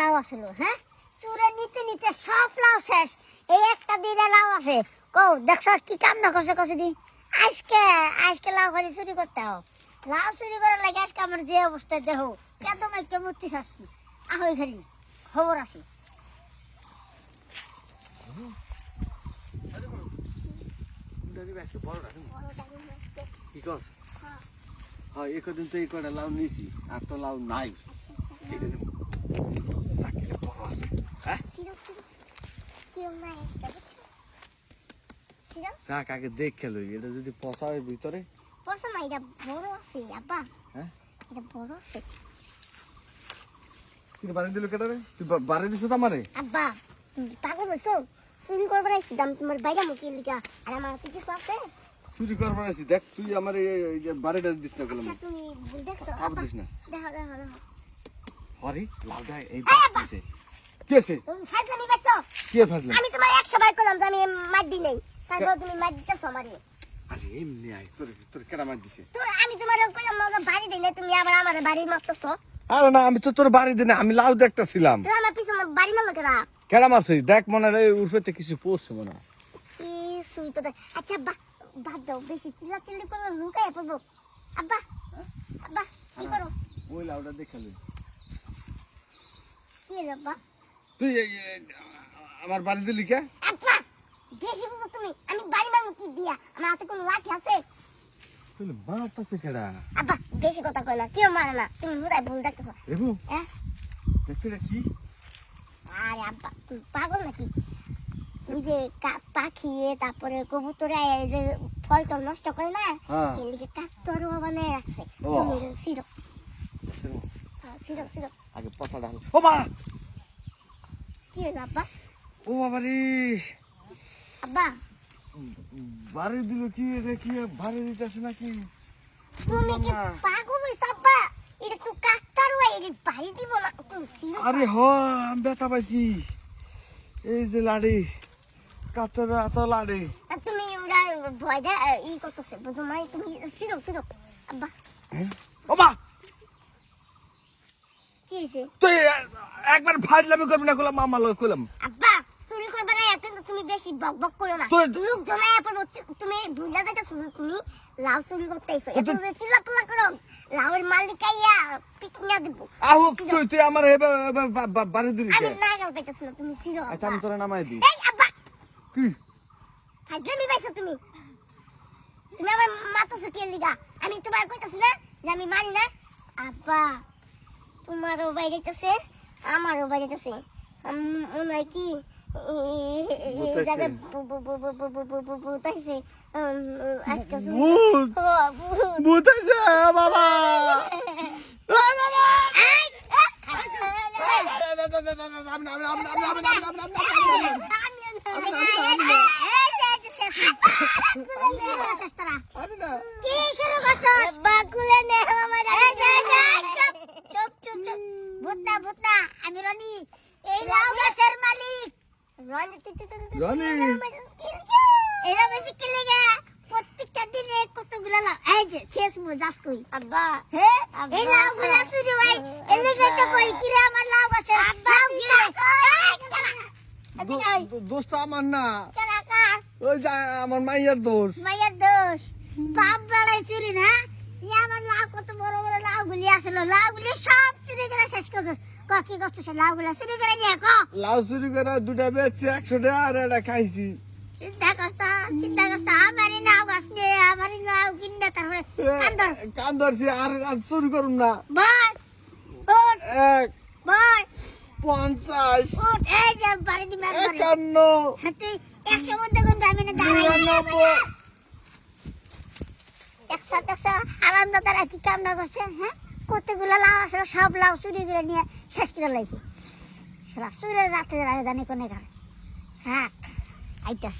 লাউ আসলো হ্যাঁ? চুরে নিতে নিতে সব লাউ শেষ। এই একটা দিনে লাউ আছে। কও দেখছ কি কাম না করছে কছে দি আজকে আজকে লাউ খালি চুরি করতে হও লাউ চুরি করার লাগে আজকে আমার যে অবস্থা দেহ। কেন একটা মূর্তি শাস্তি আহই খালি খবর আছে। হ্যাঁ এ কদিন তো এই কটা লাউ নিয়েছি আর তো লাউ নাই কেটে নেব চাকরিটা বড় আছে হ্যাঁ রাখ আগে দেখ খেলো এটা যদি পচা হয় ভিতরে বসো মা এটা বড় আছে আব্বা হ্যাঁ এটা বড় আছে তুই বাড়ি দিল কেটে রে তুই বাড়ি দিছ তো আমারে আব্বা পাগল হয়েছো চুরি করবার আসছিলাম তোমার বাইরে মুখে লিখা আর আমার হাতে কিছু আছে চুরি করবার আছি দেখ তুই আমার এই বাড়িটা দিস না আচ্ছা তুমি ভুল দেখছ আবার দিস না দেখো দেখো হরে এই এই বাপ দিছে কি তুমি ফাজলামি পাইছো কি ফাজলাম? আমি তোমার একশো বার করলাম আমি মার দিই নাই। তারপর তুমি মার দিতেছো আমারে। আরে এমনি আয় তোর তোর কেডা মার দিছে? তো আমি তোমার কইলাম মজা বাড়ি দিলে তুমি আবার আমার বাড়ি মারতেছো। আরে না আমি তো তোর বাড়ি দিনে আমি লাউ দেখতেছিলাম। তুমি আমার পিছনে বাড়ি মারলো কেনা কেডা মারছিস দেখ মনে হয় উর্ফেতে কিছু পড়ছে মনে। কি সুই তো। আচ্ছা আব্বা বাদ দাও বেশি চিল্লা চিল্লি করো লুকায় পড়ব। আব্বা আব্বা কি করো? ওই লাউটা দেখে লই। কি আব্বা? তুই আমার বাড়ি দিলি কে আব্বা বেশি বুঝো তুমি আমি বাড়ি মারবো কি দিয়া? আমার হাতে কোনো লাঠি আছে? তুই মারতাছে কেডা? আব্বা বেশি কথা না কেউ মারে না তুমি হুদায় ভুল দেখতেছো। রেবু হ্যাঁ? দেখতে কি? আরে আব্বা তুই পাগল নাকি? ওই যে পাখি তারপরে কবুতরে ফল টল নষ্ট করে না হ্যাঁ। এদিকে কাকতরও বানায় রাখছে। সিরো। সিরো। সিরো আগে পচাটা হলো ও মা! কি আব্বা ও বাবা রে। আব্বা। বাড়ি দিল কি রে কি বাড়ি দিতেছে নাকি? তুমি কি। পাগল হইছ আব্বা? এটা তো কাকতারও এটা বাড়ি দিব না। আরে হ আমি ব্যথা পাইছি। এই যে লাড়ি কাতর এত লাড়ি। তুমি ওরা ভয় দেয় ই করতেছে তোমার তুমি সিরো সিরো। আব্বা। ও মা কি হয়েছে তুই একবার ফাজলামি করবি না করলাম মামা লোক করলাম আব্বা চুরি করবে না কিন্তু তুমি বেশি বক বক করো না। লোক জমায় তুমি ভুলে দেখেছ তুমি লাউ চুরি করতে এসো। এত যে করো লাউয়ের মালিক আইয়া দিব। আহো তুই তুই আমার বাড়ি দিলি আমি কে নাগাল পাইতেছি না তুমি ছিল আচ্ছা আমি তোরা নামাই দিই। এই আব্বা! কি? ফাজলামি পাইছো তুমি? তুমি আমার মাথা লিগা? আমি তোমার কইতাছি না যে আমি মানি না। আব্বা তোমারও বাইরেতেছে আমারও বাইরেতেছে মনে হয় কি ভূতাইছে। জায়গায় ভূতাইছে আজকে ভূত ও, ভূত। ভূত আছে বাবা এই, এই যে, এই যে শেষ না। কি শুরু করছিস তোরা? কি শুরু করছিস? বাকুলে নে আমার এই যে, এই যে, চুপ, চুপ, চুপ, চুপ। ভূত না, ভূত না, আমি রনি এই লাউ গাছের মালিক। রনি রনি। এরা বেশি কিলে গে প্রত্যেকটা দিনে কতগুলা লাউ এই যে শেষ মু যাস কই। আব্বা। হে? এই লাউ গুলা শুরু এলে গেতে কই কিরে আমার লাউ গাছের? লাউ গিরে দোস্ত আমার না। ওই যে আমার মাইয়ার দোষ। দোষ। বাপ বেলায় চুরি না? ই আমার লাউ কত বড় বড় লাউ গুলি আসলো লাউ গুলি সব চুরি করে শেষ করছে। ক কি করছে সে লাউ গুলা চুরি করে নিয়ে ক? লাউ চুরি করে দুটা বেচছি একশো টাকা আর এটা খাইছি। চিন্তা করছা চিন্তা করছা আমারই লাউ গাছ নিয়ে আমারই লাউ কিনে তারপরে কান্দর। কান আর চুরি করুন না। বল এক বল। পঞ্চাশ। এই যে বাড়ি দিবে একান্ন। একশো মধ্যে কোন পাবে না নিরানব্বই। একশো একশো আরাম কি কাম না করছে হ্যাঁ? কতগুলো লাউ আছে, সব লাউ চুরি করে নিয়ে শেষ করে লাইছে। চুরের রাতে জানি কোনে ঘর থাক আইতাস